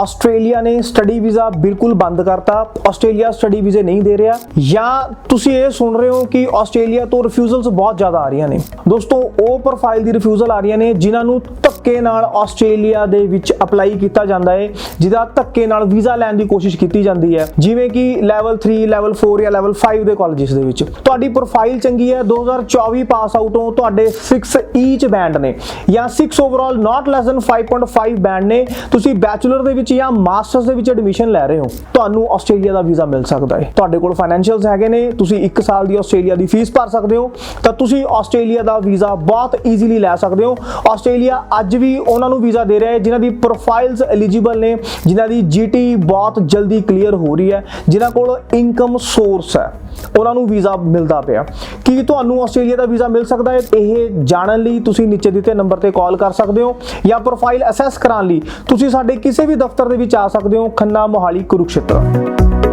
Australia ਨੇ study visa ਬਿਲਕੁਲ ਬੰਦ ਕਰਤਾ। ਆਸਟ੍ਰੇਲੀਆ ਸਟੱਡੀ ਵੀਜ਼ੇ ਨਹੀਂ ਦੇ ਰਿਹਾ। ਜਾਂ ਤੁਸੀਂ ਇਹ ਸੁਣ ਰਹੇ ਹੋ ਕਿ ਆਸਟ੍ਰੇਲੀਆ ਤੋਂ ਰਿਫਿਊਜ਼ਲਸ ਬਹੁਤ ਜ਼ਿਆਦਾ ਆ ਰਹੀਆਂ ਨੇ। ਦੋਸਤੋ, ਉਹ ਪ੍ਰੋਫਾਈਲ ਦੀ ਰਿਫਿਊਜ਼ਲ ਆ ਰਹੀਆਂ ਨੇ, ਜਿਨ੍ਹਾਂ ਨੂੰ ਧੱਕੇ ਨਾਲ ਆਸਟ੍ਰੇਲੀਆ ਦੇ ਵਿੱਚ ਅਪਲਾਈ ਕੀਤਾ ਜਾਂਦਾ ਹੈ ਜਿਹਦਾ ਧੱਕੇ ਨਾਲ ਵੀਜ਼ਾ ਲੈਣ ਦੀ ਕੋਸ਼ਿਸ਼ ਕੀਤੀ ਜਾਂਦੀ ਹੈ। ਜਿਵੇਂ ਕਿ ਲੈਵਲ 3 ਲੈਵਲ 4 ਜਾਂ ਲੈਵਲ 5 ਦੇ ਕਾਲਜਸ ਦੇ ਵਿੱਚ। ਤੁਹਾਡੀ ਪ੍ਰੋਫਾਈਲ ਚੰਗੀ ਹੈ 2024 ਪਾਸ ਆਊਟ ਹੋ, ਤੁਹਾਡੇ 6 ਈਚ ਬੈਂਡ ਨੇ। ਜਾਂ 6 ਓਵਰਆਲ ਨਾਟ ਲੈਸ ਦਨ 5.5 ਬੈਂਡ ਨੇ। ਤੁਸੀਂ ਬੈਚਲਰ ਦੇ ਵਿੱਚ ਜਾਂ ਮਾਸਟਰਸ ਦੇ ਵਿੱਚ ਐਡਮਿਸ਼ਨ ਲੈ ਰਹੇ ਹੋ, ਤੁਹਾਨੂੰ ਆਸਟ੍ਰੇਲੀਆ ਦਾ ਵੀਜ਼ਾ ਮਿਲ ਸਕਦਾ ਹੈ। ਤੁਹਾਡੇ ਕੋਲ ਫਾਈਨੈਂਸ਼ੀਅਲਸ ਹੈਗੇ ਨੇ, ਤੁਸੀਂ 1 ਸਾਲ ਦੀ ਆਸਟ੍ਰੇਲੀਆ ਦੀ ਫੀਸ ਭਰ ਸਕਦੇ ਹੋ, ਤਾਂ ਤੁਸੀਂ ਆਸਟ੍ਰੇਲੀਆ ਦਾ ਵੀਜ਼ਾ ਬਹੁਤ ਈਜ਼ੀਲੀ ਲੈ ਸਕਦੇ ਹੋ। ਆਸਟ੍ਰੇਲੀਆ ਅੱਜ ਵੀ ਉਹਨਾਂ ਨੂੰ ਵੀਜ਼ਾ ਦੇ ਰਿਹਾ ਹੈ, ਜਿਨ੍ਹਾਂ ਦੀ ਪ੍ਰੋਫਾਈਲਸ ਐਲੀਜੀਬਲ ਨੇ, ਜਿਨ੍ਹਾਂ ਦੀ ਜੀਟੀ ਬਹੁਤ ਜਲਦੀ ਕਲੀਅਰ ਹੋ ਰਹੀ ਹੈ, ਜਿਨ੍ਹਾਂ ਕੋਲ ਇਨਕਮ ਸੋਰਸ ਹੈ। ਉਹਨਾਂ ਨੂੰ ਵੀਜ਼ਾ ਮਿਲਦਾ ਪਿਆ। ਕੀ ਤੁਹਾਨੂੰ ਆਸਟ੍ਰੇਲੀਆ ਦਾ ਵੀਜ਼ਾ ਮਿਲ ਸਕਦਾ ਹੈ? ਇਹ ਜਾਣਨ ਲਈ ਤੁਸੀਂ ਨੀਚੇ ਦਿੱਤੇ ਨੰਬਰ ਤੇ ਕਾਲ ਕਰ ਸਕਦੇ ਹੋ ਜਾਂ ਪ੍ਰੋਫਾਈਲ ਅਸੈਸ ਕਰਾਉਣ ਲਈ ਤੁਸੀਂ ਸਾਡੇ ਕਿਸੇ ਵੀ ਦਫ਼ਤਰ ਦੇ ਵਿੱਚ ਆ ਸਕਦੇ ਹੋ। ਖੰਨਾ ਮੋਹਾਲੀ ਕੁਰੂਕਸ਼ੇਤਰ।